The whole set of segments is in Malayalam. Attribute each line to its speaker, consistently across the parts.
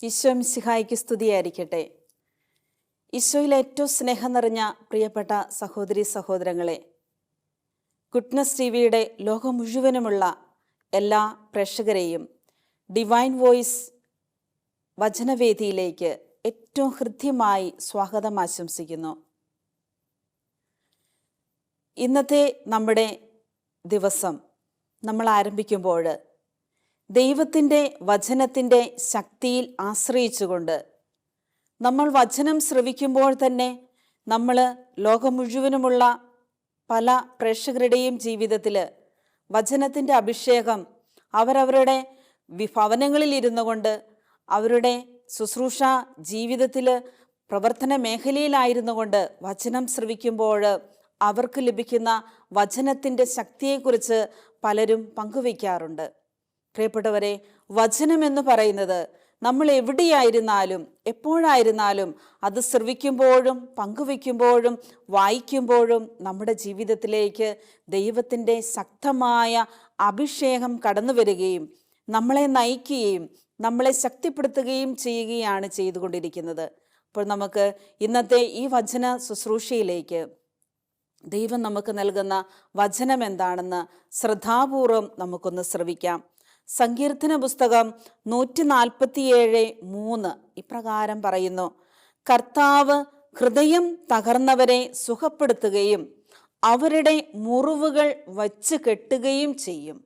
Speaker 1: ഈശോ മിശിഹായ്ക്ക് സ്തുതിയായിരിക്കട്ടെ. ഈശോയിൽ ഏറ്റവും സ്നേഹം നിറഞ്ഞ പ്രിയപ്പെട്ട സഹോദരി സഹോദരങ്ങളെ ഗുഡ്നസ് ടി വിയുടെ ലോകം മുഴുവനുമുള്ള എല്ലാ പ്രേക്ഷകരെയും ഡിവൈൻ വോയിസ് വചനവേദിയിലേക്ക് ഏറ്റവും ഹൃദ്യമായി സ്വാഗതം ആശംസിക്കുന്നു. ഇന്നത്തെ നമ്മുടെ ദിവസം നമ്മൾ ആരംഭിക്കുമ്പോൾ ദൈവത്തിന്റെ വചനത്തിന്റെ ശക്തിയിൽ ആശ്രയിച്ചുകൊണ്ട് നമ്മൾ വചനം ശ്രവിക്കുമ്പോൾ തന്നെ നമ്മൾ ലോകം മുഴുവനുമുള്ള പല പ്രേക്ഷകരുടെയും ജീവിതത്തിൽ വചനത്തിന്റെ അഭിഷേകം അവരവരുടെ ഭവനങ്ങളിൽ ഇരുന്നു കൊണ്ട് അവരുടെ ശുശ്രൂഷ ജീവിതത്തിൽ പ്രവർത്തന മേഖലയിലായിരുന്നു കൊണ്ട് വചനം ശ്രവിക്കുമ്പോൾ അവർക്ക് ലഭിക്കുന്ന വചനത്തിന്റെ ശക്തിയെക്കുറിച്ച് പലരും പങ്കുവയ്ക്കാറുണ്ട് പ്രിയപ്പെട്ടവരെ വചനം എന്ന് പറയുന്നത് നമ്മൾ എവിടെയായിരുന്നാലും എപ്പോഴായിരുന്നാലും അത് ശ്രവിക്കുമ്പോഴും പങ്കുവയ്ക്കുമ്പോഴും വായിക്കുമ്പോഴും നമ്മുടെ ജീവിതത്തിലേക്ക് ദൈവത്തിന്റെ ശക്തമായ അഭിഷേകം കടന്നു വരികയും നമ്മളെ നയിക്കുകയും നമ്മളെ ശക്തിപ്പെടുത്തുകയും ചെയ്യുകയാണ് ചെയ്തുകൊണ്ടിരിക്കുന്നത്. അപ്പോൾ നമുക്ക് ഇന്നത്തെ ഈ വചന ശുശ്രൂഷയിലേക്ക് ദൈവം നമുക്ക് നൽകുന്ന വചനം എന്താണെന്ന് ശ്രദ്ധാപൂർവം നമുക്കൊന്ന് ശ്രവിക്കാം. സങ്കീർത്തന പുസ്തകം നൂറ്റി നാൽപ്പത്തിയേഴ് മൂന്ന് ഇപ്രകാരം പറയുന്നു. കർത്താവ് ഹൃദയം തകർന്നവരെ സുഖപ്പെടുത്തുകയും അവരുടെ മുറിവുകൾ വച്ച് കെട്ടുകയും ചെയ്യും.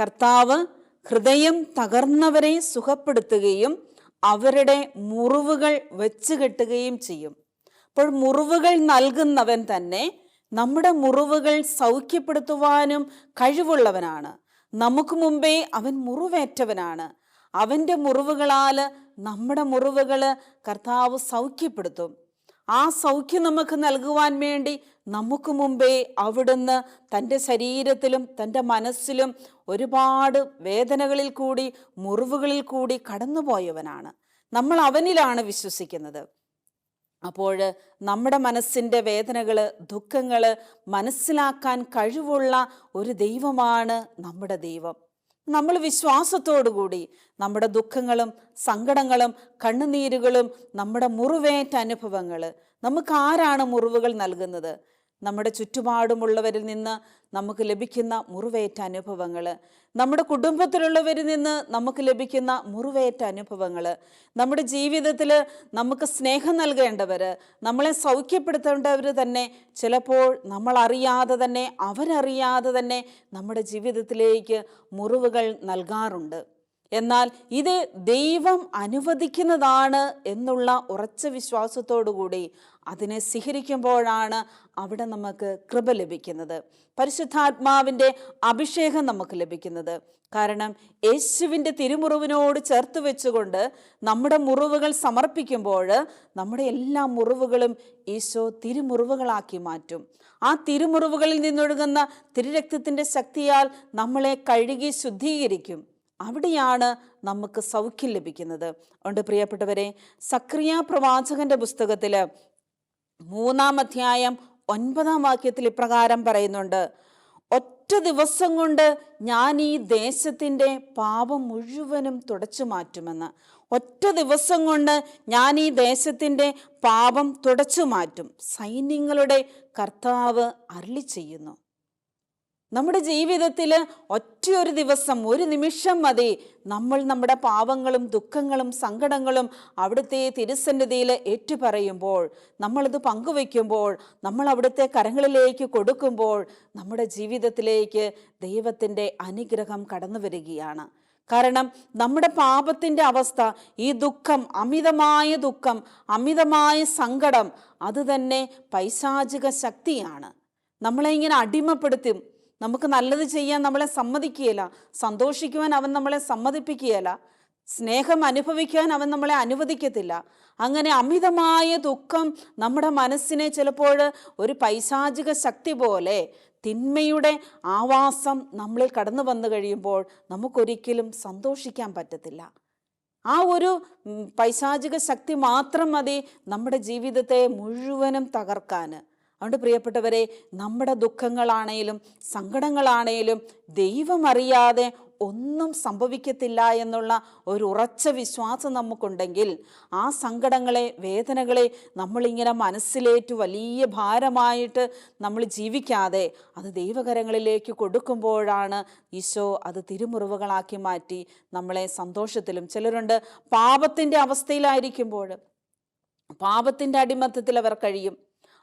Speaker 1: കർത്താവ് ഹൃദയം തകർന്നവരെ സുഖപ്പെടുത്തുകയും അവരുടെ മുറിവുകൾ വെച്ച് കെട്ടുകയും ചെയ്യും. അപ്പോൾ മുറിവുകൾ നൽകുന്നവൻ തന്നെ നമ്മുടെ മുറിവുകൾ സൗഖ്യപ്പെടുത്തുവാനും കഴിവുള്ളവനാണ്. നമുക്ക് മുമ്പേ അവൻ മുറിവേറ്റവനാണ്. അവന്റെ മുറിവുകളാൽ നമ്മുടെ മുറിവുകൾ കർത്താവ് സൗഖ്യപ്പെടുത്തും. ആ സൗഖ്യം നമുക്ക് നൽകുവാൻ വേണ്ടി നമുക്ക് മുമ്പേ അവിടുന്ന് തന്റെ ശരീരത്തിലും തന്റെ മനസ്സിലും ഒരുപാട് വേദനകളിൽ കൂടി മുറിവുകളിൽ കൂടി കടന്നുപോയവനാണ്. നമ്മൾ അവനിലാണ് വിശ്വസിക്കുന്നത്. അപ്പോൾ നമ്മുടെ മനസ്സിന്റെ വേദനകൾ ദുഃഖങ്ങൾ മനസ്സിലാക്കാൻ കഴിവുള്ള ഒരു ദൈവമാണ് നമ്മുടെ ദൈവം. നമ്മൾ വിശ്വാസത്തോടുകൂടി നമ്മുടെ ദുഃഖങ്ങളും സങ്കടങ്ങളും കണ്ണുനീരുകളും നമ്മുടെ മുറിവേറ്റ അനുഭവങ്ങൾ. നമുക്ക് ആരാണ് മുറിവുകൾ നൽകുന്നത്? നമ്മുടെ ചുറ്റുപാടുമുള്ളവരിൽ നിന്ന് നമുക്ക് ലഭിക്കുന്ന മുറിവേറ്റ അനുഭവങ്ങൾ നമ്മുടെ കുടുംബത്തിലുള്ളവരിൽ നിന്ന് നമുക്ക് ലഭിക്കുന്ന മുറിവേറ്റ അനുഭവങ്ങൾ നമ്മുടെ ജീവിതത്തിൽ നമുക്ക് സ്നേഹം നൽകേണ്ടവർ നമ്മളെ സൗഖ്യപ്പെടുത്തേണ്ടവർ തന്നെ ചിലപ്പോൾ നമ്മൾ അറിയാതെ തന്നെ അവരറിയാതെ തന്നെ നമ്മുടെ ജീവിതത്തിലേക്ക് മുറിവുകൾ നൽകാറുണ്ട്. എന്നാൽ ഇത് ദൈവം അനുവദിക്കുന്നതാണ് എന്നുള്ള ഉറച്ച വിശ്വാസത്തോടുകൂടി അതിനെ സ്വീകരിക്കുമ്പോഴാണ് അവിടെ നമുക്ക് കൃപ ലഭിക്കുന്നത്. പരിശുദ്ധാത്മാവിന്റെ അഭിഷേകം നമുക്ക് ലഭിക്കുന്നത്. കാരണം യേശുവിന്റെ തിരുമുറിവിനോട് ചേർത്ത് വെച്ചുകൊണ്ട് നമ്മുടെ മുറിവുകൾ സമർപ്പിക്കുമ്പോൾ നമ്മുടെ എല്ലാ മുറിവുകളും ഈശോ തിരുമുറിവുകളാക്കി മാറ്റും. ആ തിരുമുറിവുകളിൽ നിന്നൊഴുകുന്ന തിരുരക്തത്തിന്റെ ശക്തിയാൽ നമ്മളെ കഴുകി ശുദ്ധീകരിക്കും. അവിടെയാണ് നമുക്ക് സൗഖ്യം ലഭിക്കുന്നത്. അതുകൊണ്ട് പ്രിയപ്പെട്ടവരെ സക്രിയ പ്രവാചകന്റെ പുസ്തകത്തിൽ മൂന്നാം അധ്യായം ഒൻപതാം വാക്യത്തിൽ ഇപ്രകാരം പറയുന്നുണ്ട്. ഒറ്റ ദിവസം കൊണ്ട് ഞാൻ ഈ ദേശത്തിന്റെ പാപം മുഴുവനും തുടച്ചു മാറ്റുമെന്ന്. ഒറ്റ ദിവസം കൊണ്ട് ഞാൻ ഈ ദേശത്തിന്റെ പാപം തുടച്ചു മാറ്റും. സൈന്യങ്ങളുടെ കർത്താവ് അരളി ചെയ്യുന്നു. നമ്മുടെ ജീവിതത്തിൽ ഒറ്റയൊരു ദിവസം ഒരു നിമിഷം മതി. നമ്മൾ നമ്മുടെ പാവങ്ങളും ദുഃഖങ്ങളും സങ്കടങ്ങളും അവിടുത്തെ തിരുസന്നിധിയിൽ ഏറ്റുപറയുമ്പോൾ നമ്മളത് പങ്കുവെക്കുമ്പോൾ നമ്മൾ അവിടുത്തെ കരങ്ങളിലേക്ക് കൊടുക്കുമ്പോൾ നമ്മുടെ ജീവിതത്തിലേക്ക് ദൈവത്തിന്റെ അനുഗ്രഹം കടന്നു വരികയാണ്. കാരണം നമ്മുടെ പാപത്തിന്റെ അവസ്ഥ ഈ ദുഃഖം അമിതമായ ദുഃഖം അമിതമായ സങ്കടം അതുതന്നെ പൈശാചിക ശക്തിയാണ്. നമ്മളെ ഇങ്ങനെ അടിമപ്പെടുത്തും. നമുക്ക് നല്ലത് ചെയ്യാൻ നമ്മളെ സമ്മതിക്കുകയില്ല. സന്തോഷിക്കുവാൻ അവൻ നമ്മളെ സമ്മതിപ്പിക്കുകയില്ല. സ്നേഹം അനുഭവിക്കാൻ അവൻ നമ്മളെ അനുവദിക്കത്തില്ല. അങ്ങനെ അമിതമായ ദുഃഖം നമ്മുടെ മനസ്സിനെ ചിലപ്പോൾ ഒരു പൈശാചിക ശക്തി പോലെ തിന്മയുടെ ആവാസം നമ്മളിൽ കടന്നു വന്നു കഴിയുമ്പോൾ നമുക്കൊരിക്കലും സന്തോഷിക്കാൻ പറ്റത്തില്ല. ആ ഒരു പൈശാചിക ശക്തി മാത്രം മതി നമ്മുടെ ജീവിതത്തെ മുഴുവനും തകർക്കാൻ. അതുകൊണ്ട് പ്രിയപ്പെട്ടവരെ നമ്മുടെ ദുഃഖങ്ങളാണേലും സങ്കടങ്ങളാണേലും ദൈവമറിയാതെ ഒന്നും സംഭവിക്കത്തില്ല എന്നുള്ള ഒരു ഉറച്ച വിശ്വാസം നമുക്കുണ്ടെങ്കിൽ ആ സങ്കടങ്ങളെ വേദനകളെ നമ്മളിങ്ങനെ മനസ്സിലേറ്റു വലിയ ഭാരമായിട്ട് നമ്മൾ ജീവിക്കാതെ അത് ദൈവകരങ്ങളിലേക്ക് കൊടുക്കുമ്പോഴാണ് ഈശോ അത് തിരുമുറിവുകളാക്കി മാറ്റി നമ്മളെ സന്തോഷത്തിലും. ചിലരുണ്ട് പാപത്തിന്റെ അവസ്ഥയിലായിരിക്കുമ്പോൾ പാപത്തിന്റെ അടിമത്തത്തിൽ അവർ കഴിയും.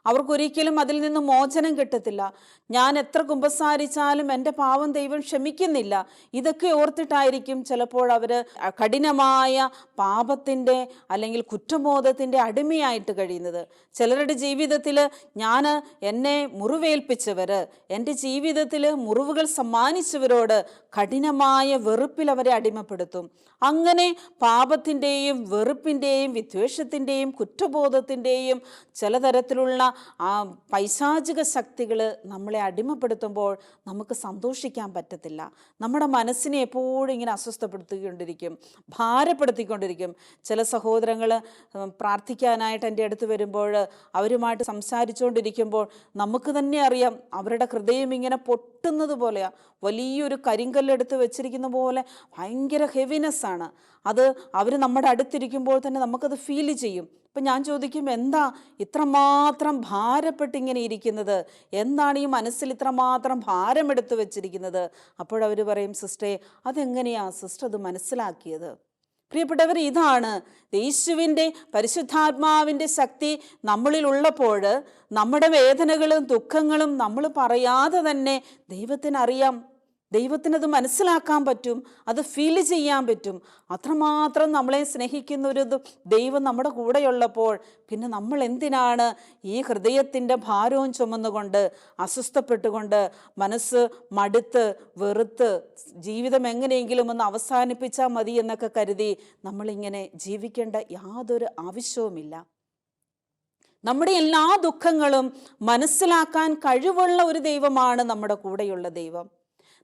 Speaker 1: അവർക്കൊരിക്കലും അതിൽ നിന്ന് മോചനം കിട്ടത്തില്ല. ഞാൻ എത്ര കുമ്പസാരിച്ചാലും എന്റെ പാവം ദൈവം ക്ഷമിക്കുന്നില്ല. ഇതൊക്കെ ഓർത്തിട്ടായിരിക്കും ചിലപ്പോൾ അവർ കഠിനമായ പാപത്തിന്റെ അല്ലെങ്കിൽ കുറ്റബോധത്തിന്റെ അടിമയായിട്ട് കഴിയുന്നത്. ചിലരുടെ ജീവിതത്തിൽ ഞാൻ എന്നെ മുറിവേൽപ്പിച്ചവർ എന്റെ ജീവിതത്തിൽ മുറിവുകൾ സമ്മാനിച്ചവരോട് കഠിനമായ വെറുപ്പിൽ അവരെ അടിമപ്പെടുത്തും. അങ്ങനെ പാപത്തിന്റെയും വെറുപ്പിന്റെയും വിദ്വേഷത്തിന്റെയും കുറ്റബോധത്തിന്റെയും ചിലതരത്തിലുള്ള ആ പൈശാചിക ശക്തികൾ നമ്മളെ അടിമപ്പെടുത്തുമ്പോൾ നമുക്ക് സന്തോഷിക്കാൻ പറ്റത്തില്ല. നമ്മുടെ മനസ്സിനെ എപ്പോഴും ഇങ്ങനെ അസ്വസ്ഥപ്പെടുത്തിക്കൊണ്ടിരിക്കും ഭാരപ്പെടുത്തിക്കൊണ്ടിരിക്കും. ചില സഹോദരങ്ങൾ പ്രാർത്ഥിക്കാനായിട്ട് എന്റെ അടുത്ത് വരുമ്പോൾ അവരുമായിട്ട് സംസാരിച്ചുകൊണ്ടിരിക്കുമ്പോൾ നമുക്ക് തന്നെ അറിയാം അവരുടെ ഹൃദയം ഇങ്ങനെ പൊട്ടുന്നത് പോലെയാണ് വലിയൊരു കരിങ്കല്ലെടുത്ത് വെച്ചിരിക്കുന്ന പോലെ ഭയങ്കര ഹെവിനെസ് ആണ്. അത് അവർ നമ്മുടെ അടുത്തിരിക്കുമ്പോൾ തന്നെ നമുക്കത് ഫീൽ ചെയ്യും. അപ്പം ഞാൻ ചോദിക്കും എന്താ ഇത്രമാത്രം ഭാരപ്പെട്ടിങ്ങനെ ഇരിക്കുന്നത്? എന്താണ് ഈ മനസ്സിൽ ഇത്രമാത്രം ഭാരമെടുത്ത് വെച്ചിരിക്കുന്നത്? അപ്പോഴവർ പറയും സിസ്റ്റേ അതെങ്ങനെയാണ് സിസ്റ്റർ അത് മനസ്സിലാക്കിയത്? പ്രിയപ്പെട്ടവർ ഇതാണ് യേശുവിന്റെ പരിശുദ്ധാത്മാവിന്റെ ശക്തി നമ്മളിൽ ഉള്ളപ്പോൾ നമ്മുടെ വേദനകളും ദുഃഖങ്ങളും നമ്മൾ പറയാതെ തന്നെ ദൈവത്തിനറിയാം. ദൈവത്തിനത് മനസ്സിലാക്കാൻ പറ്റും അത് ഫീൽ ചെയ്യാൻ പറ്റും. അത്രമാത്രം നമ്മളെ സ്നേഹിക്കുന്ന ഒരു ദൈവം നമ്മുടെ കൂടെയുള്ളപ്പോൾ പിന്നെ നമ്മൾ എന്തിനാണ് ഈ ഹൃദയത്തിന്റെ ഭാരവും ചുമന്നുകൊണ്ട് അസ്വസ്ഥപ്പെട്ടുകൊണ്ട് മനസ്സ് മടുത്ത് വെറുത്ത് ജീവിതം എങ്ങനെയെങ്കിലും ഒന്ന് അവസാനിപ്പിച്ചാൽ മതി എന്നൊക്കെ കരുതി നമ്മളിങ്ങനെ ജീവിക്കേണ്ട യാതൊരു ആവശ്യവുമില്ല. നമ്മുടെ എല്ലാ ദുഃഖങ്ങളും മനസ്സിലാക്കാൻ കഴിവുള്ള ഒരു ദൈവമാണ് നമ്മുടെ കൂടെയുള്ള ദൈവം.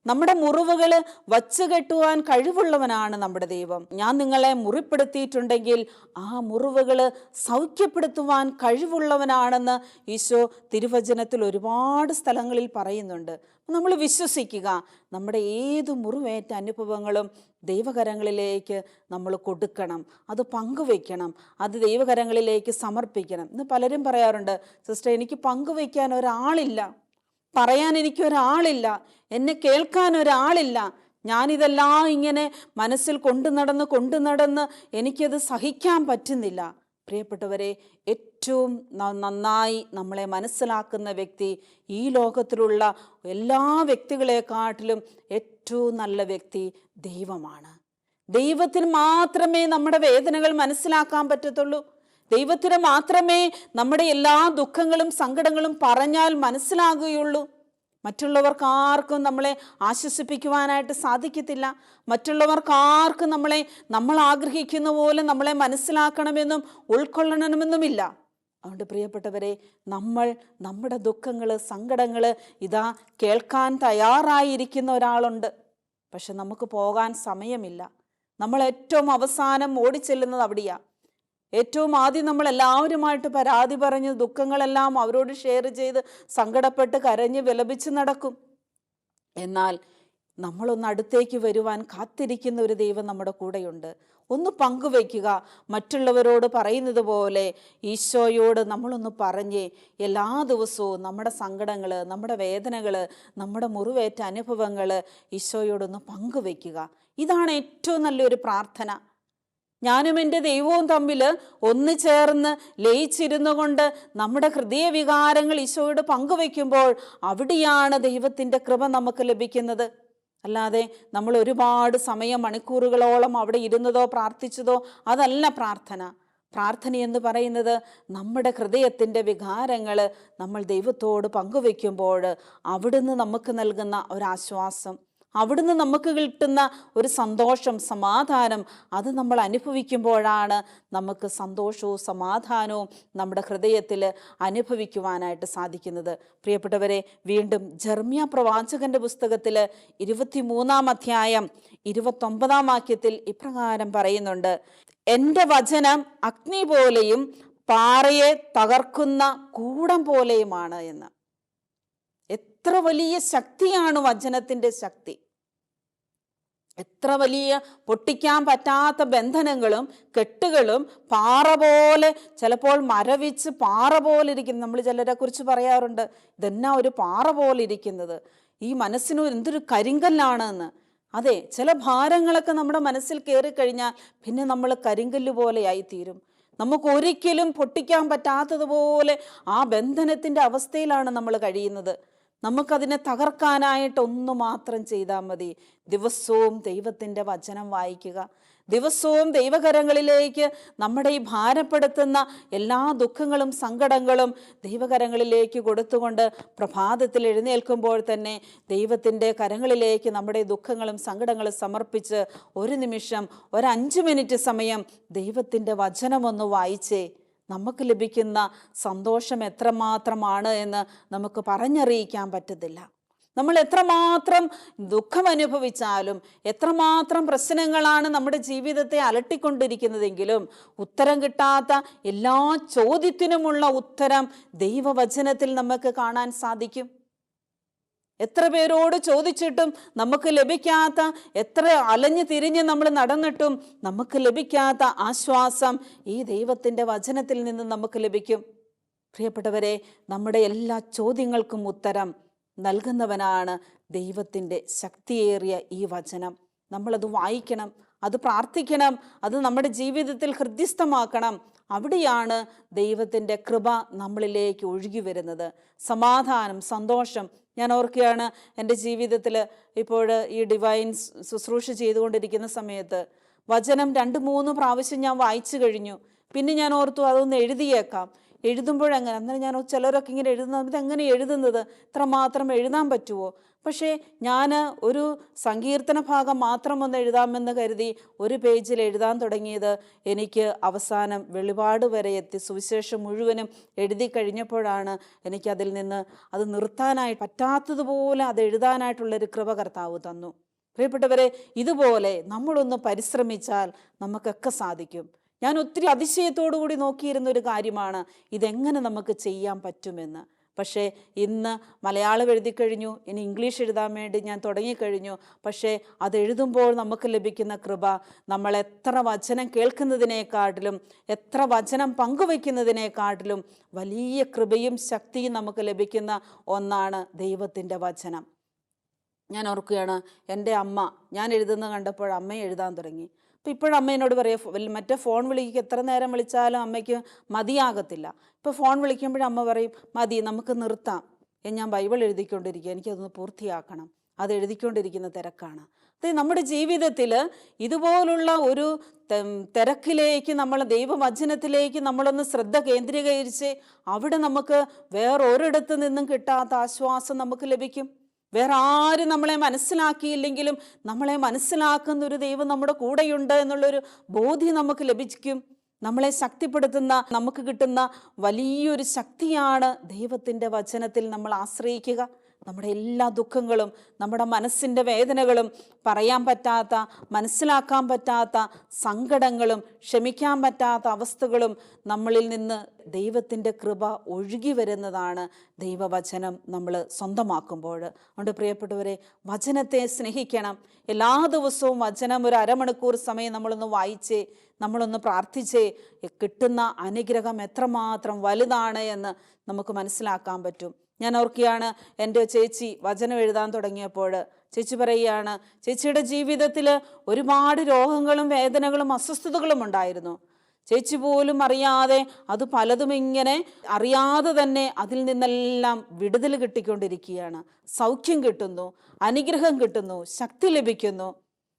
Speaker 1: നമ്മുടെ മുറിവുകൾ വച്ചുകെട്ടുവാൻ കഴിവുള്ളവനാണ് നമ്മുടെ ദൈവം. ഞാൻ നിങ്ങളെ മുറിപ്പെടുത്തിയിട്ടുണ്ടെങ്കിൽ ആ മുറിവുകൾ സൗഖ്യപ്പെടുത്തുവാൻ കഴിവുള്ളവനാണെന്ന് ഈശോ തിരുവചനത്തിൽ ഒരുപാട് സ്ഥലങ്ങളിൽ പറയുന്നുണ്ട്. നമ്മൾ വിശ്വസിക്കുക നമ്മുടെ ഏത് മുറിവേറ്റ അനുഭവങ്ങളും ദൈവകരങ്ങളിലേക്ക് നമ്മൾ കൊടുക്കണം. അത് പങ്കുവെക്കണം അത് ദൈവകരങ്ങളിലേക്ക് സമർപ്പിക്കണം ഇന്ന് പലരും പറയാറുണ്ട്. സിസ്റ്റർ എനിക്ക് പങ്കുവെക്കാൻ ഒരാളില്ല. പറയാൻ എനിക്ക് ഒരാളില്ല എന്നെ കേൾക്കാൻ ഒരാളില്ല. ഞാനിതെല്ലാം ഇങ്ങനെ മനസ്സിൽ കൊണ്ടു നടന്ന് കൊണ്ടു നടന്ന് എനിക്കത് സഹിക്കാൻ പറ്റുന്നില്ല. പ്രിയപ്പെട്ടവരെ ഏറ്റവും നന്നായി നമ്മളെ മനസ്സിലാക്കുന്ന വ്യക്തി ഈ ലോകത്തിലുള്ള എല്ലാ വ്യക്തികളെക്കാട്ടിലും ഏറ്റവും നല്ല വ്യക്തി ദൈവമാണ്. ദൈവത്തിന് മാത്രമേ നമ്മുടെ വേദനകൾ മനസ്സിലാക്കാൻ പറ്റത്തുള്ളൂ. ദൈവത്തിന് മാത്രമേ നമ്മുടെ എല്ലാ ദുഃഖങ്ങളും സങ്കടങ്ങളും പറഞ്ഞാൽ മനസ്സിലാകുകയുള്ളൂ. മറ്റുള്ളവർക്ക് ആർക്കും നമ്മളെ ആശ്വസിപ്പിക്കുവാനായിട്ട് സാധിക്കത്തില്ല. മറ്റുള്ളവർക്ക് ആർക്കും നമ്മളെ നമ്മൾ ആഗ്രഹിക്കുന്ന പോലെ നമ്മളെ മനസ്സിലാക്കണമെന്നും ഉൾക്കൊള്ളണമെന്നുമില്ല. അതുകൊണ്ട് പ്രിയപ്പെട്ടവരെ നമ്മൾ നമ്മുടെ ദുഃഖങ്ങൾ സങ്കടങ്ങൾ ഇതാ കേൾക്കാൻ തയ്യാറായിരിക്കുന്ന ഒരാളുണ്ട്. പക്ഷെ നമുക്ക് പോകാൻ സമയമില്ല. നമ്മൾ ഏറ്റവും അവസാനം ഓടിച്ചെല്ലുന്നത് അവിടെയാ. ഏറ്റവും ആദ്യം നമ്മൾ എല്ലാവരുമായിട്ട് പരാതി പറഞ്ഞ് ദുഃഖങ്ങളെല്ലാം അവരോട് ഷെയർ ചെയ്ത് സങ്കടപ്പെട്ട് കരഞ്ഞ് വിലപിച്ച് നടക്കും. എന്നാൽ നമ്മളൊന്ന് അടുത്തേക്ക് വരുവാൻ കാത്തിരിക്കുന്ന ഒരു ദൈവം നമ്മുടെ കൂടെയുണ്ട്. ഒന്ന് പങ്കുവയ്ക്കുക. മറ്റുള്ളവരോട് പറയുന്നത് പോലെ ഈശോയോട് നമ്മളൊന്ന് പറഞ്ഞ്. എല്ലാ ദിവസവും നമ്മുടെ സങ്കടങ്ങൾ നമ്മുടെ വേദനകൾ നമ്മുടെ മുറിവേറ്റ അനുഭവങ്ങൾ ഈശോയോടൊന്ന് പങ്കുവയ്ക്കുക. ഇതാണ് ഏറ്റവും നല്ലൊരു പ്രാർത്ഥന. ഞാനും എന്റെ ദൈവവും തമ്മിൽ ഒന്ന് ചേർന്ന് ലയിച്ചിരുന്നു കൊണ്ട് നമ്മുടെ ഹൃദയവികാരങ്ങൾ ഈശോയോട് പങ്കുവെക്കുമ്പോൾ അവിടെയാണ് ദൈവത്തിന്റെ കൃപ നമുക്ക് ലഭിക്കുന്നത്. അല്ലാതെ നമ്മൾ ഒരുപാട് സമയം മണിക്കൂറുകളോളം അവിടെ ഇരുന്നതോ പ്രാർത്ഥിച്ചതോ അതല്ല പ്രാർത്ഥന. പ്രാർത്ഥന എന്ന് പറയുന്നത് നമ്മുടെ ഹൃദയത്തിന്റെ വികാരങ്ങൾ നമ്മൾ ദൈവത്തോട് പങ്കുവെക്കുമ്പോൾ അവിടുന്ന് നമുക്ക് നൽകുന്ന ഒരാശ്വാസം. അവിടുന്ന് നമുക്ക് കിട്ടുന്ന ഒരു സന്തോഷം സമാധാനം അത് നമ്മൾ അനുഭവിക്കുമ്പോഴാണ് നമുക്ക് സന്തോഷവും സമാധാനവും നമ്മുടെ ഹൃദയത്തിൽ അനുഭവിക്കുവാനായിട്ട് സാധിക്കുന്നത്. പ്രിയപ്പെട്ടവരെ വീണ്ടും ജർമ്മിയ പ്രവാചകന്റെ പുസ്തകത്തിൽ ഇരുപത്തിമൂന്നാം അധ്യായം ഇരുപത്തൊമ്പതാം വാക്യത്തിൽ ഇപ്രകാരം പറയുന്നുണ്ട്. എന്റെ വചനം അഗ്നി പോലെയും പാറയെ തകർക്കുന്ന കൂടം പോലെയുമാണ് എന്ന്. എത്ര വലിയ ശക്തിയാണ് വചനത്തിന്റെ ശക്തി. എത്ര വലിയ പൊട്ടിക്കാൻ പറ്റാത്ത ബന്ധനങ്ങളും കെട്ടുകളും പാറ പോലെ ചിലപ്പോൾ മരവിച്ച് പാറ പോലെ ഇരിക്കുന്നു. നമ്മൾ ചിലരെ കുറിച്ച് പറയാറുണ്ട് ഇതെന്നാ ഒരു പാറ പോലെ ഇരിക്കുന്നത്? ഈ മനസ്സിന് എന്തൊരു കരിങ്കല്ലാണ് എന്ന് അതെ ചില ഭാരങ്ങളൊക്കെ നമ്മുടെ മനസ്സിൽ കയറി കഴിഞ്ഞാൽ പിന്നെ നമ്മൾ കരിങ്കല്ല് പോലെയായി തീരും നമുക്ക് ഒരിക്കലും പൊട്ടിക്കാൻ പറ്റാത്തതുപോലെ ആ ബന്ധനത്തിന്റെ അവസ്ഥയിലാണ് നമ്മൾ കഴിയുന്നത്. നമുക്കതിനെ തകർക്കാനായിട്ട് ഒന്ന് മാത്രം ചെയ്താൽ മതി. ദിവസവും ദൈവത്തിന്റെ വചനം വായിക്കുക. ദിവസവും ദൈവകരങ്ങളിലേക്ക് നമ്മുടെ ഈ ഭാരപ്പെടുത്തുന്ന എല്ലാ ദുഃഖങ്ങളും സങ്കടങ്ങളും ദൈവകരങ്ങളിലേക്ക് കൊടുത്തുകൊണ്ട് പ്രഭാതത്തിൽ എഴുന്നേൽക്കുമ്പോൾ തന്നെ ദൈവത്തിന്റെ കരങ്ങളിലേക്ക് നമ്മുടെ ദുഃഖങ്ങളും സങ്കടങ്ങളും സമർപ്പിച്ച് ഒരു നിമിഷം ഒരഞ്ച് മിനിറ്റ് സമയം ദൈവത്തിന്റെ വചനമൊന്ന് വായിച്ചേ. നമുക്ക് ലഭിക്കുന്ന സന്തോഷം എത്രമാത്രമാണ് എന്ന് നമുക്ക് പറഞ്ഞറിയിക്കാൻ പറ്റത്തില്ല. നമ്മൾ എത്രമാത്രം ദുഃഖം അനുഭവിച്ചാലും എത്രമാത്രം പ്രശ്നങ്ങളാണ് നമ്മുടെ ജീവിതത്തെ അലട്ടിക്കൊണ്ടിരിക്കുന്നതെങ്കിലും ഉത്തരം കിട്ടാത്ത എല്ലാ ചോദ്യത്തിനുമുള്ള ഉത്തരം ദൈവവചനത്തിൽ നമുക്ക് കാണാൻ സാധിക്കും. എത്ര പേരോട് ചോദിച്ചിട്ടും നമുക്ക് ലഭിക്കാത്ത എത്ര അലഞ്ഞു തിരിഞ്ഞ് നമ്മൾ നടന്നിട്ടും നമുക്ക് ലഭിക്കാത്ത ആശ്വാസം ഈ ദൈവത്തിന്റെ വചനത്തിൽ നിന്ന് നമുക്ക് ലഭിക്കും. പ്രിയപ്പെട്ടവരെ നമ്മുടെ എല്ലാ ചോദ്യങ്ങൾക്കും ഉത്തരം നൽകുന്നവനാണ് ദൈവത്തിന്റെ ശക്തിയേറിയ ഈ വചനം. നമ്മളത് വായിക്കണം അത് പ്രാർത്ഥിക്കണം അത് നമ്മുടെ ജീവിതത്തിൽ ഹൃദ്യസ്ഥമാക്കണം. അവിടെയാണ് ദൈവത്തിന്റെ കൃപ നമ്മളിലേക്ക് ഒഴുകി വരുന്നത്. സമാധാനം സന്തോഷം. ഞാൻ ഓർക്കുകയാണ് എന്റെ ജീവിതത്തിൽ ഇപ്പോൾ ഈ ഡിവൈൻ ശുശ്രൂഷ ചെയ്തുകൊണ്ടിരിക്കുന്ന സമയത്ത് വചനം രണ്ട് മൂന്ന് പ്രാവശ്യം ഞാൻ വായിച്ചു കഴിഞ്ഞു. പിന്നെ ഞാൻ ഓർത്തു അതൊന്ന് എഴുതിയേക്കാം. എഴുതുമ്പോഴങ്ങനെ. അന്നേരം ഞാൻ ചിലരൊക്കെ ഇങ്ങനെ എഴുതുന്നത് ഇതെങ്ങനെ എഴുതുന്നത്? ഇത്രമാത്രം എഴുതാൻ പറ്റുമോ പക്ഷേ ഞാൻ ഒരു സങ്കീർത്തന ഭാഗം മാത്രം ഒന്ന് എഴുതാമെന്ന് കരുതി ഒരു പേജിൽ എഴുതാൻ തുടങ്ങിയത് എനിക്ക് അവസാനം വെളിപാട് വരെ എത്തി. സുവിശേഷം മുഴുവനും എഴുതി കഴിഞ്ഞപ്പോഴാണ് എനിക്കതിൽ നിന്ന് അത് നിർത്താനായി പറ്റാത്തതുപോലെ അത് എഴുതാനായിട്ടുള്ളൊരു കൃപ കർത്താവ് തന്നു. പ്രിയപ്പെട്ടവരെ ഇതുപോലെ നമ്മളൊന്ന് പരിശ്രമിച്ചാൽ നമുക്കൊക്കെ സാധിക്കും. ഞാൻ ഒത്തിരി അതിശയത്തോടു കൂടി നോക്കിയിരുന്ന ഒരു കാര്യമാണ് ഇതെങ്ങനെ നമുക്ക് ചെയ്യാൻ പറ്റുമെന്ന്. പക്ഷേ ഇന്ന് മലയാളം എഴുതി കഴിഞ്ഞു ഇനി ഇംഗ്ലീഷ് എഴുതാൻ വേണ്ടി ഞാൻ തുടങ്ങിക്കഴിഞ്ഞു പക്ഷേ അത് എഴുതുമ്പോൾ നമുക്ക് ലഭിക്കുന്ന കൃപ നമ്മൾ എത്ര വചനം കേൾക്കുന്നതിനേക്കാട്ടിലും എത്ര വചനം പങ്കുവയ്ക്കുന്നതിനേക്കാട്ടിലും വലിയ കൃപയും ശക്തിയും നമുക്ക് ലഭിക്കുന്ന ഒന്നാണ് ദൈവത്തിന്റെ വചനം. ഞാൻ ഓർക്കുകയാണ് എന്റെ അമ്മ ഞാൻ എഴുതുന്നത് കണ്ടപ്പോൾ അമ്മയെ എഴുതാൻ തുടങ്ങി. അപ്പോൾ ഇപ്പോഴും അമ്മ എന്നോട് പറയും മറ്റേ ഫോൺ വിളിക്കുക എത്ര നേരം വിളിച്ചാലും അമ്മയ്ക്ക് മതിയാകത്തില്ല. ഇപ്പോൾ ഫോൺ വിളിക്കുമ്പോഴും അമ്മ പറയും മതി നമുക്ക് നിർത്താം. ഞാൻ ബൈബിൾ എഴുതിക്കൊണ്ടിരിക്കുക എനിക്കതൊന്ന് പൂർത്തിയാക്കണം. അത് എഴുതിക്കൊണ്ടിരിക്കുന്ന തിരക്കാണ്. അത് നമ്മുടെ ജീവിതത്തിൽ ഇതുപോലുള്ള ഒരു തിരക്കിലേക്ക് നമ്മൾ ദൈവവചനത്തിലേക്ക് നമ്മളൊന്ന് ശ്രദ്ധ കേന്ദ്രീകരിച്ച് അവിടെ നമുക്ക് വേറൊരിടത്ത് നിന്നും കിട്ടാത്ത ആശ്വാസം നമുക്ക് ലഭിക്കും. വേറെ ആരും നമ്മളെ മനസ്സിലാക്കിയില്ലെങ്കിലും നമ്മളെ മനസ്സിലാക്കുന്ന ഒരു ദൈവം നമ്മുടെ കൂടെയുണ്ട് എന്നുള്ളൊരു ബോധ്യം നമുക്ക് ലഭിക്കും. നമ്മളെ ശക്തിപ്പെടുത്തുന്ന നമുക്ക് കിട്ടുന്ന വലിയൊരു ശക്തിയാണ് ദൈവത്തിന്റെ വചനത്തിൽ നമ്മൾ ആശ്രയിക്കുക. നമ്മുടെ എല്ലാ ദുഃഖങ്ങളും നമ്മുടെ മനസ്സിന്റെ വേദനകളും പറയാൻ പറ്റാത്ത മനസ്സിലാക്കാൻ പറ്റാത്ത സങ്കടങ്ങളും ക്ഷമിക്കാൻ പറ്റാത്ത അവസ്ഥകളും നമ്മളിൽ നിന്ന് ദൈവത്തിന്റെ കൃപ ഒഴുകി വരുന്നതാണ് ദൈവവചനം നമ്മൾ സ്വന്തമാക്കുമ്പോൾ. അതുകൊണ്ട് പ്രിയപ്പെട്ടവരെ വചനത്തെ സ്നേഹിക്കണം. എല്ലാ ദിവസവും വചനം ഒരു അരമണിക്കൂർ സമയം നമ്മളൊന്ന് വായിച്ചേ നമ്മളൊന്ന് പ്രാർത്ഥിച്ചേ കിട്ടുന്ന അനുഗ്രഹം എത്രമാത്രം വലുതാണ് എന്ന് നമുക്ക് മനസ്സിലാക്കാൻ പറ്റും. ഞാൻ ഓർക്കുകയാണ് എന്റെ ചേച്ചി വചനം എഴുതാൻ തുടങ്ങിയപ്പോൾ. ചേച്ചി പറയുകയാണ് ചേച്ചിയുടെ ജീവിതത്തിൽ ഒരുപാട് രോഗങ്ങളും വേദനകളും അസ്വസ്ഥതകളും ഉണ്ടായിരുന്നു. ചേച്ചി പോലും അറിയാതെ അത് പലതും ഇങ്ങനെ അറിയാതെ തന്നെ അതിൽ നിന്നെല്ലാം വിടുതൽ കിട്ടിക്കൊണ്ടിരിക്കുകയാണ്. സൗഖ്യം കിട്ടുന്നു അനുഗ്രഹം കിട്ടുന്നു ശക്തി ലഭിക്കുന്നു.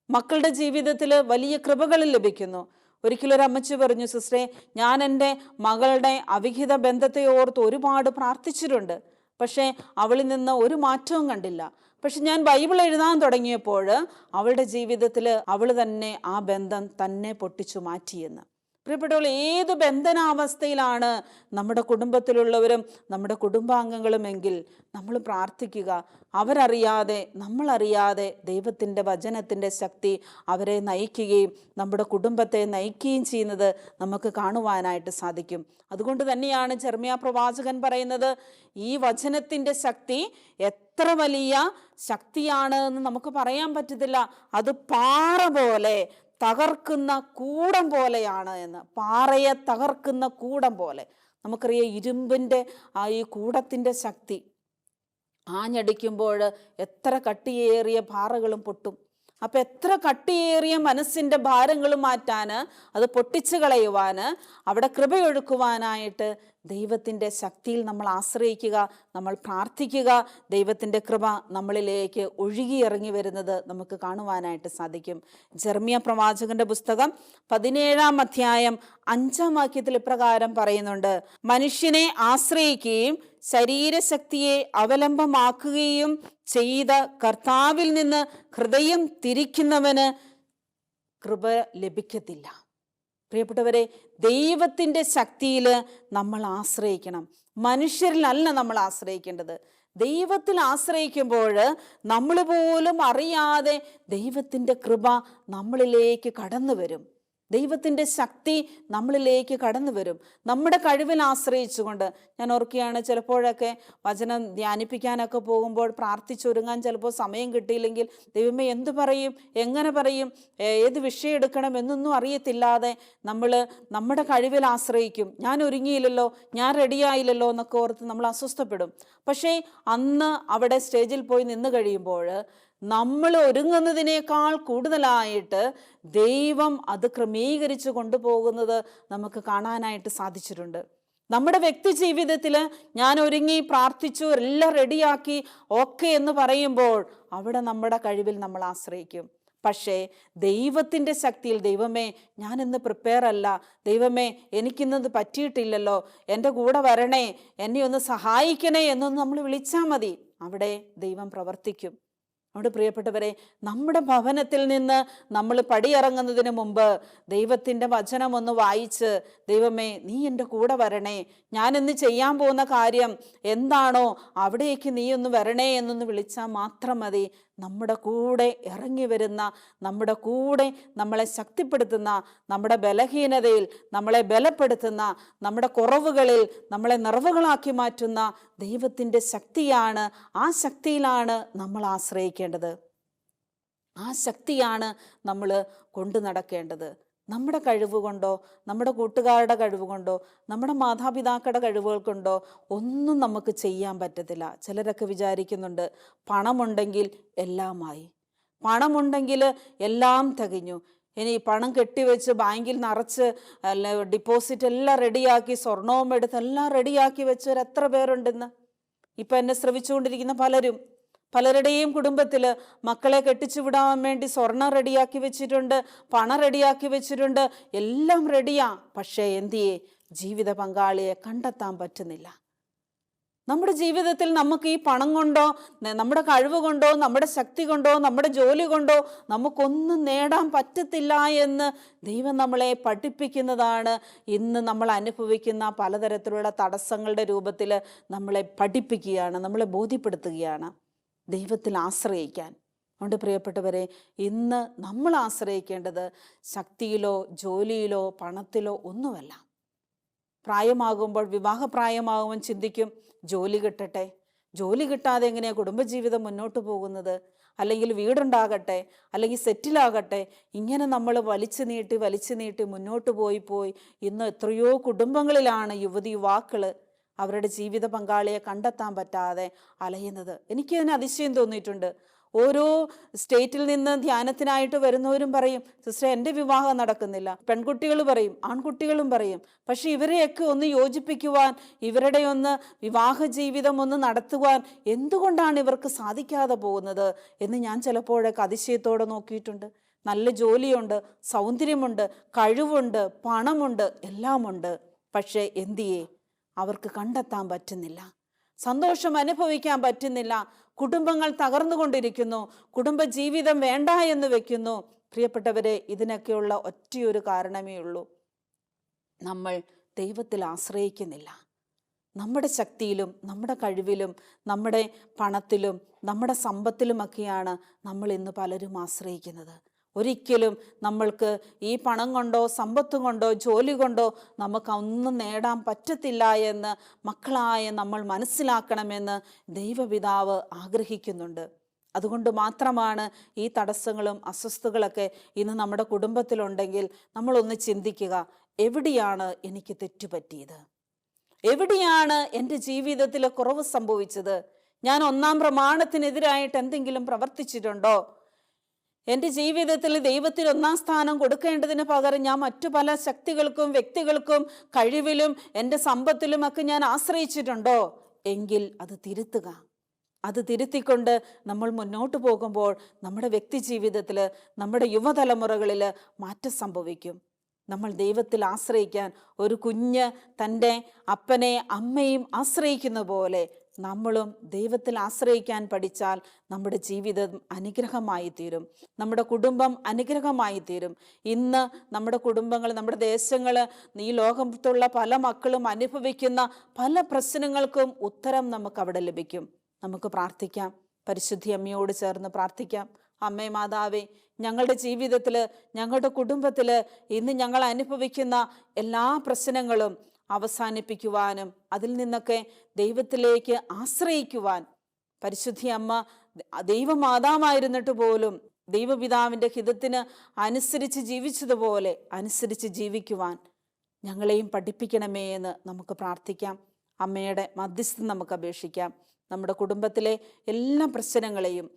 Speaker 1: മക്കളുടെ ജീവിതത്തിൽ വലിയ കൃപകൾ ലഭിക്കുന്നു. ഒരിക്കലും ഒരു അമ്മച്ചി പറഞ്ഞു സിസ്റ്ററെ ഞാൻ എന്റെ മകളുടെ അവിഹിത ബന്ധത്തെ ഓർത്ത് ഒരുപാട് പ്രാർത്ഥിച്ചിട്ടുണ്ട്. പക്ഷേ അവളിൽ നിന്ന് ഒരു മാറ്റവും കണ്ടില്ല. പക്ഷെ ഞാൻ ബൈബിൾ എഴുതാൻ തുടങ്ങിയപ്പോൾ അവളുടെ ജീവിതത്തിൽ അവൾ തന്നെ ആ ബന്ധം തന്നെ പൊട്ടിച്ചു മാറ്റിയെന്ന്. പ്രിയപ്പെട്ടവൾ ഏത് ബന്ധനാവസ്ഥയിലാണ് നമ്മുടെ കുടുംബത്തിലുള്ളവരും നമ്മുടെ കുടുംബാംഗങ്ങളുമെങ്കിൽ നമ്മൾ പ്രാർത്ഥിക്കുക. അവരറിയാതെ നമ്മളറിയാതെ ദൈവത്തിന്റെ വചനത്തിന്റെ ശക്തി അവരെ നയിക്കുകയും നമ്മുടെ കുടുംബത്തെ നയിക്കുകയും ചെയ്യുന്നത് നമുക്ക് കാണുവാനായിട്ട് സാധിക്കും. അതുകൊണ്ട് തന്നെയാണ് ചെർമിയ പ്രവാചകൻ പറയുന്നത് ഈ വചനത്തിന്റെ ശക്തി എത്ര വലിയ ശക്തിയാണ് എന്ന് നമുക്ക് പറയാൻ പറ്റത്തില്ല. അത് പാറ പോലെ തകർക്കുന്ന കൂടം പോലെയാണ് എന്ന്. പാറയെ തകർക്കുന്ന കൂടം പോലെ. നമുക്കറിയാം ഇരുമ്പിന്റെ ആ ഈ കൂടത്തിന്റെ ശക്തി ആഞ്ഞടിക്കുമ്പോൾ എത്ര കട്ടിയേറിയ പാറകളും പൊട്ടും. അപ്പം എത്ര കട്ടിയേറിയ മനസ്സിന്റെ ഭാരങ്ങൾ മാറ്റാൻ അത് പൊട്ടിച്ചു കളയുവാൻ അവിടെ കൃപയൊഴുക്കുവാനായിട്ട് ദൈവത്തിന്റെ ശക്തിയിൽ നമ്മൾ ആശ്രയിക്കുക നമ്മൾ പ്രാർത്ഥിക്കുക ദൈവത്തിന്റെ കൃപ നമ്മളിലേക്ക് ഒഴുകിയിറങ്ങി വരുന്നത് നമുക്ക് കാണുവാനായിട്ട് സാധിക്കും. ജർമിയ പ്രവാചകന്റെ പുസ്തകം പതിനേഴാം അധ്യായം അഞ്ചാം വാക്യത്തിൽ ഇപ്രകാരം പറയുന്നുണ്ട് മനുഷ്യനെ ആശ്രയിക്കുകയും ശരീരശക്തിയെ അവലംബമാക്കുകയും ചെയ്ത കർത്താവിൽ നിന്ന് ഹൃദയം തിരിക്കുന്നവന് കൃപ ലഭിക്കത്തില്ല. പ്രിയപ്പെട്ടവരെ ദൈവത്തിന്റെ ശക്തിയിൽ നമ്മൾ ആശ്രയിക്കണം. മനുഷ്യരിലല്ല നമ്മൾ ആശ്രയിക്കേണ്ടത്. ദൈവത്തിൽ ആശ്രയിക്കുമ്പോൾ നമ്മൾ പോലും അറിയാതെ ദൈവത്തിന്റെ കൃപ നമ്മളിലേക്ക് കടന്നു വരും ദൈവത്തിന്റെ ശക്തി നമ്മളിലേക്ക് കടന്നു വരും. നമ്മുടെ കഴിവിൽ ആശ്രയിച്ചുകൊണ്ട് ഞാൻ ഓർക്കുകയാണ് ചിലപ്പോഴൊക്കെ വചനം ധ്യാനിപ്പിക്കാനൊക്കെ പോകുമ്പോൾ പ്രാർത്ഥിച്ചൊരുങ്ങാൻ ചിലപ്പോൾ സമയം കിട്ടിയില്ലെങ്കിൽ ദൈവമേ എന്തു പറയും എങ്ങനെ പറയും ഏത് വിഷയം എടുക്കണം എന്നൊന്നും അറിയത്തില്ലാതെ നമ്മൾ നമ്മുടെ കഴിവിൽ ആശ്രയിക്കും. ഞാൻ ഒരുങ്ങിയില്ലല്ലോ ഞാൻ റെഡിയായില്ലല്ലോ എന്നൊക്കെ ഓർത്ത് നമ്മൾ അസ്വസ്ഥപ്പെടും. പക്ഷേ അന്ന് അവിടെ സ്റ്റേജിൽ പോയി നിന്ന് കഴിയുമ്പോൾ നമ്മൾ ഒരുങ്ങുന്നതിനേക്കാൾ കൂടുതലായിട്ട് ദൈവം അത് ക്രമീകരിച്ചു കൊണ്ടുപോകുന്നത് നമുക്ക് കാണാനായിട്ട് സാധിച്ചിട്ടുണ്ട്. നമ്മുടെ വ്യക്തി ജീവിതത്തിൽ ഞാൻ ഒരുങ്ങി പ്രാർത്ഥിച്ചു എല്ലാം റെഡിയാക്കി ഓക്കെ എന്ന് പറയുമ്പോൾ അവിടെ നമ്മുടെ കഴിവിൽ നമ്മൾ ആശ്രയിക്കും. പക്ഷേ ദൈവത്തിന്റെ ശക്തിയിൽ ദൈവമേ ഞാൻ ഇന്ന് പ്രിപ്പയർ അല്ല. ദൈവമേ എനിക്കിന്നത് പറ്റിയിട്ടില്ലല്ലോ. എന്റെ കൂടെ വരണേ എന്നെ ഒന്ന് സഹായിക്കണേ എന്നൊന്ന് നമ്മൾ വിളിച്ചാൽ മതി. അവിടെ ദൈവം പ്രവർത്തിക്കും. അതുകൊണ്ട് പ്രിയപ്പെട്ടവരെ നമ്മുടെ ഭവനത്തിൽ നിന്ന് നമ്മൾ പടിയിറങ്ങുന്നതിന് മുമ്പ് ദൈവത്തിന്റെ വചനം ഒന്ന് വായിച്ച് ദൈവമേ നീ എന്റെ കൂടെ വരണേ. ഞാനിന്ന് ചെയ്യാൻ പോകുന്ന കാര്യം എന്താണോ അവിടേക്ക് നീ ഒന്ന് വരണേ എന്നൊന്ന് വിളിച്ചാൽ മാത്രം മതി. നമ്മുടെ കൂടെ ഇറങ്ങി വരുന്ന നമ്മുടെ കൂടെ നമ്മളെ ശക്തിപ്പെടുത്തുന്ന നമ്മുടെ ബലഹീനതയിൽ നമ്മളെ ബലപ്പെടുത്തുന്ന നമ്മുടെ കുറവുകളിൽ നമ്മളെ നിറവുകളാക്കി മാറ്റുന്ന ദൈവത്തിന്റെ ശക്തിയാണ് ആ ശക്തിയിലാണ് നമ്മൾ ആശ്രയിക്കേണ്ടത്. ആ ശക്തിയാണ് നമ്മൾ കൊണ്ടു നടക്കേണ്ടത്. നമ്മുടെ കഴിവ് കൊണ്ടോ നമ്മുടെ കൂട്ടുകാരുടെ കഴിവ് കൊണ്ടോ നമ്മുടെ മാതാപിതാക്കളുടെ കഴിവുകൾ കൊണ്ടോ ഒന്നും നമുക്ക് ചെയ്യാൻ പറ്റത്തില്ല. ചിലരൊക്കെ വിചാരിക്കുന്നുണ്ട് പണമുണ്ടെങ്കിൽ എല്ലാമായി. പണമുണ്ടെങ്കിൽ എല്ലാം തികഞ്ഞു. ഇനി പണം കെട്ടിവെച്ച് ബാങ്കിൽ നിറച്ച് അല്ല ഡിപ്പോസിറ്റ് എല്ലാം റെഡിയാക്കി സ്വർണവും എടുത്ത് എല്ലാം റെഡിയാക്കി വെച്ചവർ എത്ര പേരുണ്ടെന്ന്? ഇപ്പം എന്നെ ശ്രമിച്ചുകൊണ്ടിരിക്കുന്ന പലരും. പലരുടെയും കുടുംബത്തിൽ മക്കളെ കെട്ടിച്ചു വിടാൻ വേണ്ടി സ്വർണം റെഡിയാക്കി വെച്ചിട്ടുണ്ട് പണം റെഡിയാക്കി വെച്ചിട്ടുണ്ട് എല്ലാം റെഡിയാ. പക്ഷേ എന്തിയെ ജീവിത പങ്കാളിയെ കണ്ടെത്താൻ പറ്റുന്നില്ല. നമ്മുടെ ജീവിതത്തിൽ നമുക്ക് ഈ പണം കൊണ്ടോ നമ്മുടെ കഴിവ് കൊണ്ടോ നമ്മുടെ ശക്തി കൊണ്ടോ നമ്മുടെ ജോലി കൊണ്ടോ നമുക്കൊന്നും നേടാൻ പറ്റത്തില്ല എന്ന് ദൈവം നമ്മളെ പഠിപ്പിക്കുന്നതാണ്. ഇന്ന് നമ്മൾ അനുഭവിക്കുന്ന പലതരത്തിലുള്ള തടസ്സങ്ങളുടെ രൂപത്തിൽ നമ്മളെ പഠിപ്പിക്കുകയാണ് നമ്മളെ ബോധ്യപ്പെടുത്തുകയാണ്. ദൈവത്തിൽ ആശ്രയിക്കാൻ. അതുകൊണ്ട് പ്രിയപ്പെട്ടവരെ ഇന്ന് നമ്മൾ ആശ്രയിക്കേണ്ടത് ശക്തിയിലോ ജോലിയിലോ പണത്തിലോ ഒന്നുമല്ല. പ്രായമാകുമ്പോൾ വിവാഹപ്രായമാകുമ്പോൾ ചിന്തിക്കും ജോലി കിട്ടട്ടെ. ജോലി കിട്ടാതെ എങ്ങനെയാണ് കുടുംബജീവിതം മുന്നോട്ട് പോകുന്നത്? അല്ലെങ്കിൽ വീടുണ്ടാകട്ടെ അല്ലെങ്കിൽ സെറ്റിലാകട്ടെ ഇങ്ങനെ നമ്മൾ വലിച്ചു നീട്ടി വലിച്ചു നീട്ടി മുന്നോട്ട് പോയി പോയി ഇന്ന് എത്രയോ കുടുംബങ്ങളിലാണ് യുവതി യുവാക്കൾ അവരുടെ ജീവിത പങ്കാളിയെ കണ്ടെത്താൻ പറ്റാതെ അലയുന്നത്. എനിക്കതിന് അതിശയം തോന്നിയിട്ടുണ്ട്. ഓരോ സ്റ്റേറ്റിൽ നിന്ന് ധ്യാനത്തിനായിട്ട് വരുന്നവരും പറയും സിസ്റ്റർ എന്റെ വിവാഹം നടക്കുന്നില്ല. പെൺകുട്ടികൾ പറയും ആൺകുട്ടികളും പറയും. പക്ഷെ ഇവരെയൊക്കെ ഒന്ന് യോജിപ്പിക്കുവാൻ ഇവരുടെ ഒന്ന് വിവാഹ ജീവിതം ഒന്ന് നടത്തുവാൻ എന്തുകൊണ്ടാണ് ഇവർക്ക് സാധിക്കാതെ പോകുന്നത് എന്ന് ഞാൻ ചിലപ്പോഴൊക്കെ അതിശയത്തോടെ നോക്കിയിട്ടുണ്ട്. നല്ല ജോലിയുണ്ട് സൗന്ദര്യമുണ്ട് കഴിവുണ്ട് പണമുണ്ട് എല്ലാമുണ്ട്. പക്ഷേ എന്തിയേ? അവർക്ക് കണ്ടെത്താൻ പറ്റുന്നില്ല. സന്തോഷം അനുഭവിക്കാൻ പറ്റുന്നില്ല. കുടുംബങ്ങൾ തകർന്നുകൊണ്ടിരിക്കുന്നു. കുടുംബ ജീവിതം വേണ്ട എന്ന് വെക്കുന്നു. പ്രിയപ്പെട്ടവരെ ഇതിനൊക്കെയുള്ള ഒറ്റയൊരു കാരണമേ ഉള്ളൂ. നമ്മൾ ദൈവത്തിൽ ആശ്രയിക്കുന്നില്ല. നമ്മുടെ ശക്തിയിലും നമ്മുടെ കഴിവിലും നമ്മുടെ പണത്തിലും നമ്മുടെ സമ്പത്തിലുമൊക്കെയാണ് നമ്മൾ ഇന്ന് പലരും ആശ്രയിക്കുന്നത്. ഒരിക്കലും നമ്മൾക്ക് ഈ പണം കൊണ്ടോ സമ്പത്ത് കൊണ്ടോ ജോലി കൊണ്ടോ നമുക്ക് ഒന്നും നേടാൻ പറ്റത്തില്ല എന്ന് മക്കളായ നമ്മൾ മനസ്സിലാക്കണമെന്ന് ദൈവപിതാവ് ആഗ്രഹിക്കുന്നുണ്ട്. അതുകൊണ്ട് മാത്രമാണ് ഈ തടസ്സങ്ങളും അസ്വസ്ഥകളൊക്കെ ഇന്ന് നമ്മുടെ കുടുംബത്തിലുണ്ടെങ്കിൽ നമ്മളൊന്ന് ചിന്തിക്കുക എവിടെയാണ് എനിക്ക് തെറ്റുപറ്റിയത്? എവിടെയാണ് എന്റെ ജീവിതത്തിൽ കുറവ് സംഭവിച്ചത്? ഞാൻ ഒന്നാം പ്രമാണത്തിനെതിരായിട്ട് എന്തെങ്കിലും പ്രവർത്തിച്ചിട്ടുണ്ടോ? എന്റെ ജീവിതത്തിൽ ദൈവത്തിന് ഒന്നാം സ്ഥാനം കൊടുക്കേണ്ടതിന് പകരം ഞാൻ മറ്റു പല ശക്തികൾക്കും വ്യക്തികൾക്കും കഴിവിലും എന്റെ സമ്പത്തിലും ഒക്കെ ഞാൻ ആശ്രയിച്ചിട്ടുണ്ടോ? എങ്കിൽ അത് തിരുത്തുക. അത് തിരുത്തിക്കൊണ്ട് നമ്മൾ മുന്നോട്ട് പോകുമ്പോൾ നമ്മുടെ വ്യക്തി ജീവിതത്തിൽ നമ്മുടെ യുവതലമുറകളിൽ മാറ്റം സംഭവിക്കും. നമ്മൾ ദൈവത്തിൽ ആശ്രയിക്കാൻ ഒരു കുഞ്ഞ് തന്റെ അപ്പനെ അമ്മയും ആശ്രയിക്കുന്ന പോലെ നമ്മളും ദൈവത്തിൽ ആശ്രയിക്കാൻ പഠിച്ചാൽ നമ്മുടെ ജീവിതം അനുഗ്രഹമായി തീരും. നമ്മുടെ കുടുംബം അനുഗ്രഹമായി തീരും. ഇന്ന് നമ്മുടെ കുടുംബങ്ങൾ നമ്മുടെ ദേശങ്ങൾ ഈ ലോകത്തുള്ള പല മക്കളും അനുഭവിക്കുന്ന പല പ്രശ്നങ്ങൾക്കും ഉത്തരം നമുക്ക് അവിടെ ലഭിക്കും. നമുക്ക് പ്രാർത്ഥിക്കാം. പരിശുദ്ധി അമ്മയോട് ചേർന്ന് പ്രാർത്ഥിക്കാം. അമ്മേ മാതാവേ ഞങ്ങളുടെ ജീവിതത്തിൽ ഞങ്ങളുടെ കുടുംബത്തിൽ ഇന്ന് ഞങ്ങൾ അനുഭവിക്കുന്ന എല്ലാ പ്രശ്നങ്ങളും അവസാനിപ്പിക്കുവാനും അതിൽ നിന്നൊക്കെ ദൈവത്തിലേക്ക് ആശ്രയിക്കുവാൻ. പരിശുദ്ധി അമ്മ ദൈവമാതാവായിരുന്നിട്ട് പോലും ദൈവപിതാവിന്റെ ഹിതത്തിന് അനുസരിച്ച് ജീവിച്ചതുപോലെ അനുസരിച്ച് ജീവിക്കുവാൻ ഞങ്ങളെയും പഠിപ്പിക്കണമേ എന്ന് നമുക്ക് പ്രാർത്ഥിക്കാം. അമ്മയുടെ മധ്യസ്ഥം നമുക്ക് അപേക്ഷിക്കാം. നമ്മുടെ കുടുംബത്തിലെ എല്ലാ പ്രശ്നങ്ങളെയും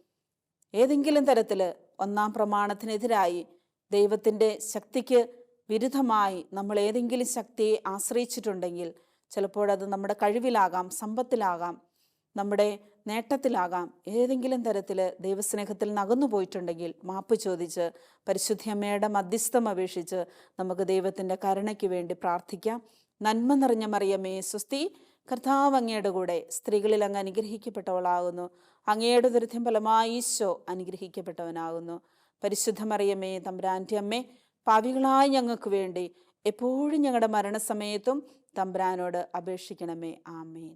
Speaker 1: ഏതെങ്കിലും തരത്തിൽ ഒന്നാം പ്രമാണത്തിനെതിരായി ദൈവത്തിന്റെ ശക്തിക്ക് വിരുദ്ധമായി നമ്മൾ ഏതെങ്കിലും ശക്തിയെ ആശ്രയിച്ചിട്ടുണ്ടെങ്കിൽ ചിലപ്പോഴത് നമ്മുടെ കഴിവിലാകാം സമ്പത്തിലാകാം നമ്മുടെ നേട്ടത്തിലാകാം. ഏതെങ്കിലും തരത്തിൽ ദൈവസ്നേഹത്തിൽ നകന്നു പോയിട്ടുണ്ടെങ്കിൽ മാപ്പ് ചോദിച്ച് പരിശുദ്ധമ്മയുടെ മധ്യസ്ഥം അപേക്ഷിച്ച് നമുക്ക് ദൈവത്തിന്റെ കരുണയ്ക്ക് വേണ്ടി പ്രാർത്ഥിക്കാം. നന്മ നിറഞ്ഞ മറിയമേ സ്വസ്തി കർത്താവ് അങ്ങയുടെ കൂടെ സ്ത്രീകളിൽ അങ്ങ് അനുഗ്രഹിക്കപ്പെട്ടവളാകുന്നു. അങ്ങയുടെ ദുരിതം ഫലമായി ഈശോ അനുഗ്രഹിക്കപ്പെട്ടവനാകുന്നു. പരിശുദ്ധ മറിയമ്മേ തമ്പുരാന്റെ അമ്മേ പാവികളായ ഞങ്ങൾക്ക് വേണ്ടി എപ്പോഴും ഞങ്ങളുടെ മരണസമയത്തും തമ്പ്രാനോട് അപേക്ഷിക്കണമേ. ആമേൻ.